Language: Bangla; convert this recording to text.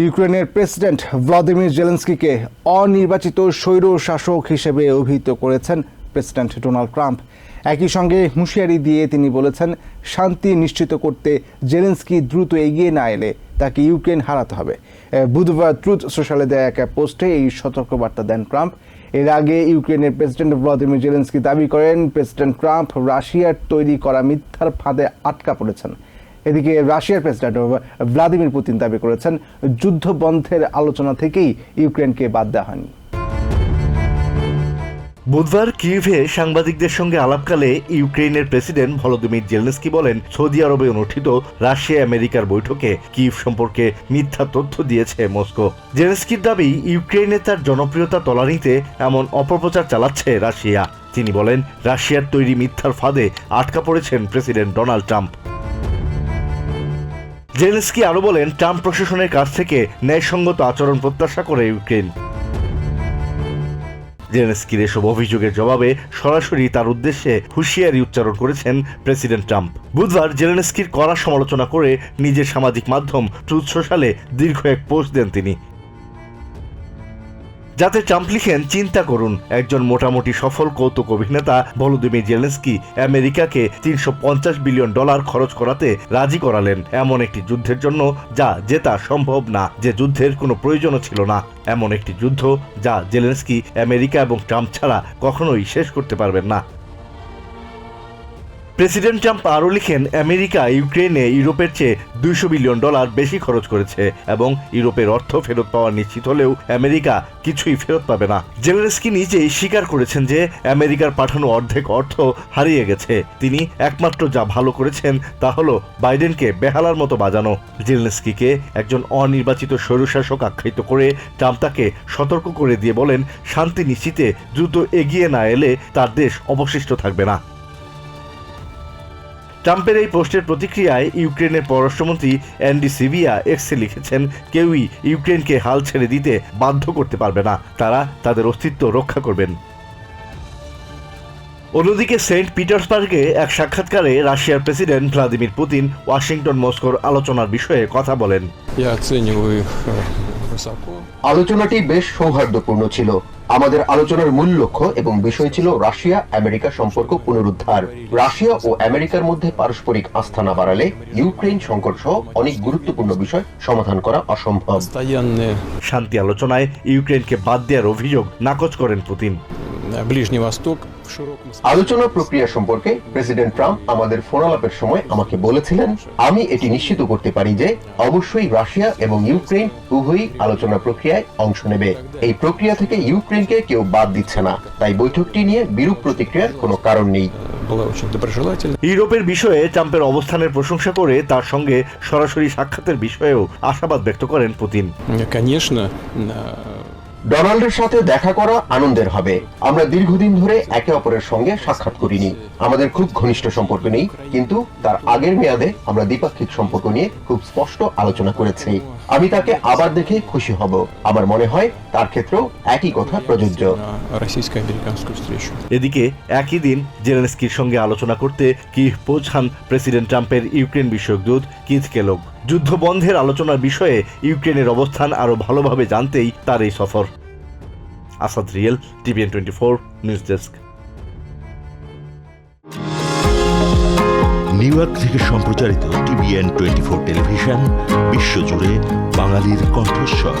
ইউক্রেনের প্রেসিডেন্ট ভ্লাদিমির জেলেন্সকিকে অনির্বাচিত স্বৈর শাসক হিসেবে অভিহিত করেছেন প্রেসিডেন্ট ডোনাল্ড ট্রাম্প। একই সঙ্গে হুঁশিয়ারি দিয়ে তিনি বলেছেন, শান্তি নিশ্চিত করতে জেলেন্সকি দ্রুত এগিয়ে না এলে তাকে ইউক্রেন হারাতে হবে। বুধবার ট্রুথ সোশ্যালে দেয়া এক পোস্টে এই সতর্কবার্তা দেন ট্রাম্প। এর আগে ইউক্রেনের প্রেসিডেন্ট ভ্লাদিমির জেলেন্সকি দাবি করেন, প্রেসিডেন্ট ট্রাম্প রাশিয়ার তৈরি করা মিথ্যার ফাঁদে আটকা পড়েছেন। এদিকে রাশিয়ার প্রেসিডেন্ট ভ্লাদিমির পুতিন দাবি করেছেন যুদ্ধ বন্ধের আলোচনা থেকেই ইউক্রেনকে বাদ দেওয়া হয়নি। বুধবার কিয়েভে সাংবাদিকদের সঙ্গে আলাপকালে ইউক্রেনের প্রেসিডেন্ট ভলোদিমির জেলেন্সকি বলেন, সৌদি আরবে অনুষ্ঠিত রাশিয়া আমেরিকার বৈঠকে কিভ সম্পর্কে মিথ্যা তথ্য দিয়েছে মস্কো। জেলেন্সকির দাবি ইউক্রেনে তার জনপ্রিয়তা তলানিতে এমন অপপ্রচার চালাচ্ছে রাশিয়া। তিনি বলেন, রাশিয়ার তৈরি মিথ্যার ফাঁদে আটকা পড়েছেন প্রেসিডেন্ট ডোনাল্ড ট্রাম্প। জেলেন্সকি আরও বলেন, ট্রাম্প প্রশাসনের কাছ থেকে ন্যায়সঙ্গত আচরণ প্রত্যাশা করে ইউক্রেন। জেলেন্সকির এসব অভিযোগের জবাবে সরাসরি তার উদ্দেশ্যে হুঁশিয়ারি উচ্চারণ করেছেন প্রেসিডেন্ট ট্রাম্প। বুধবার জেলেন্সকির কড়া সমালোচনা করে নিজের সামাজিক মাধ্যম ট্রুথ সোশ্যালে দীর্ঘ এক পোস্ট দেন তিনি। যাতে ট্রাম্প লিখেন চিন্তা করুন। একজন মোটামুটি সফল কৌতুক অভিনেতা ভলোদিমির জেলেন্সকি আমেরিকাকে তিনশো পঞ্চাশ বিলিয়ন ডলার খরচ করাতে রাজি করালেন। এমন একটি যুদ্ধের জন্য যা জেতা সম্ভব না, যে যুদ্ধের কোনো প্রয়োজনও ছিল না। এমন একটি যুদ্ধ যা জেলেন্সকি আমেরিকা এবং ট্রাম্প ছাড়া কখনোই শেষ করতে পারবেন না। প্রেসিডেন্ট ট্রাম্প আরও লিখেন, আমেরিকা ইউক্রেনে ইউরোপের চেয়ে দুইশো বিলিয়ন ডলার বেশি খরচ করেছে এবং ইউরোপের অর্থ ফেরত পাওয়া নিশ্চিত হলেও আমেরিকা কিছুই ফেরত পাবে না। জেলেন্সকি নিজেই স্বীকার করেছেন যে আমেরিকার পাঠানো অর্ধেক অর্থ হারিয়ে গেছে। তিনি একমাত্র যা ভালো করেছেন তা হলো বাইডেনকে বেহালার মতো বাজানো। জেলেন্সকিকে একজন অনির্বাচিত স্বৈরশাসক আখ্যায়িত করে ট্রাম্প তাকে সতর্ক করে দিয়ে বলেন, শান্তি নিশ্চিতে দ্রুত এগিয়ে না এলে তার দেশ অবশিষ্ট থাকবে না। ট্রাম্পের এই পোস্টের প্রতিক্রিয়ায় ইউক্রেনের পররাষ্ট্রমন্ত্রী অ্যান্ডি সিভিয়া এক্সে লিখেছেন, কেউই ইউক্রেনকে হাল ছেড়ে দিতে বাধ্য করতে পারবে না। তারা তাদের অস্তিত্ব রক্ষা করবেন। অন্যদিকে সেন্ট পিটার্সবার্গে এক সাক্ষাৎকারে রাশিয়ার প্রেসিডেন্ট ভ্লাদিমির পুতিন ওয়াশিংটন, মস্কোর আলোচনার বিষয়ে কথা বলেন। আলোচনাটি বেশ সৌহার্দ্যপূর্ণ ছিল। আমাদের আলোচনার মূল লক্ষ্য এবং বিষয় ছিল রাশিয়া আমেরিকা সম্পর্ক পুনরুদ্ধার। রাশিয়া ও আমেরিকার মধ্যে পারস্পরিক আস্থা না বাড়ালে ইউক্রেন সংকট সহ অনেক গুরুত্বপূর্ণ বিষয় সমাধান করা অসম্ভব। শান্তি আলোচনায় ইউক্রেনকে বাদ দেওয়ার অভিযোগ নাকচ করেন পুতিন। আলোচনা প্রক্রিয়া সম্পর্কে প্রেসিডেন্ট ট্রাম্প আমাদের ফোন আলাপের সময় আমাকে বলেছিলেন আমি এটি নিশ্চিত করতে পারি যে অবশ্যই রাশিয়া এবং ইউক্রেন উভয়ই আলোচনা প্রক্রিয়ায় অংশ নেবে। এই প্রক্রিয়া থেকে ইউক্রেনকে কেউ বাদ দিচ্ছে না। তাই বৈঠকটি নিয়ে বিরূপ প্রতিক্রিয়ার কোনো কারণ নেই। ইউরোপের বিষয়ে ট্রাম্পের অবস্থানের প্রশংসা করে তার সঙ্গে সরাসরি সাক্ষাতের বিষয়েও আশাবাদ ব্যক্ত করেন পুতিন। ডোনাল্ডের সাথে দেখা করা আনন্দের হবে। আমরা দীর্ঘদিন ধরে একে অপরের সঙ্গে সাক্ষাৎ করিনি। আমাদের খুব ঘনিষ্ঠ সম্পর্ক নেই, কিন্তু তার আগের মেয়াদে আমরা দ্বিপাক্ষিক সম্পর্ক নিয়ে খুব স্পষ্ট আলোচনা করেছি। আমি তাকে আবার দেখে খুশি হব। আমার মনে হয় তার ক্ষেত্রেও একই কথা প্রযোজ্য। এদিকে একই দিন জেলেনস্কির সঙ্গে আলোচনা করতে কি পৌঁছান প্রেসিডেন্ট ট্রাম্পের ইউক্রেন বিষয়ক দূত কিথ কেলক যুদ্ধ বন্ধের আলোচনার বিষয়ে ইউক্রেনের অবস্থান আরও ভালোভাবে জানতেই তার এই সফর। Asad real, TVN twenty four, news desk. New York থেকে সম্প্রচারিত টিভিএন টোয়েন্টি ফোর টেলিভিশন, বিশ্বজুড়ে বাঙালির কণ্ঠস্বর।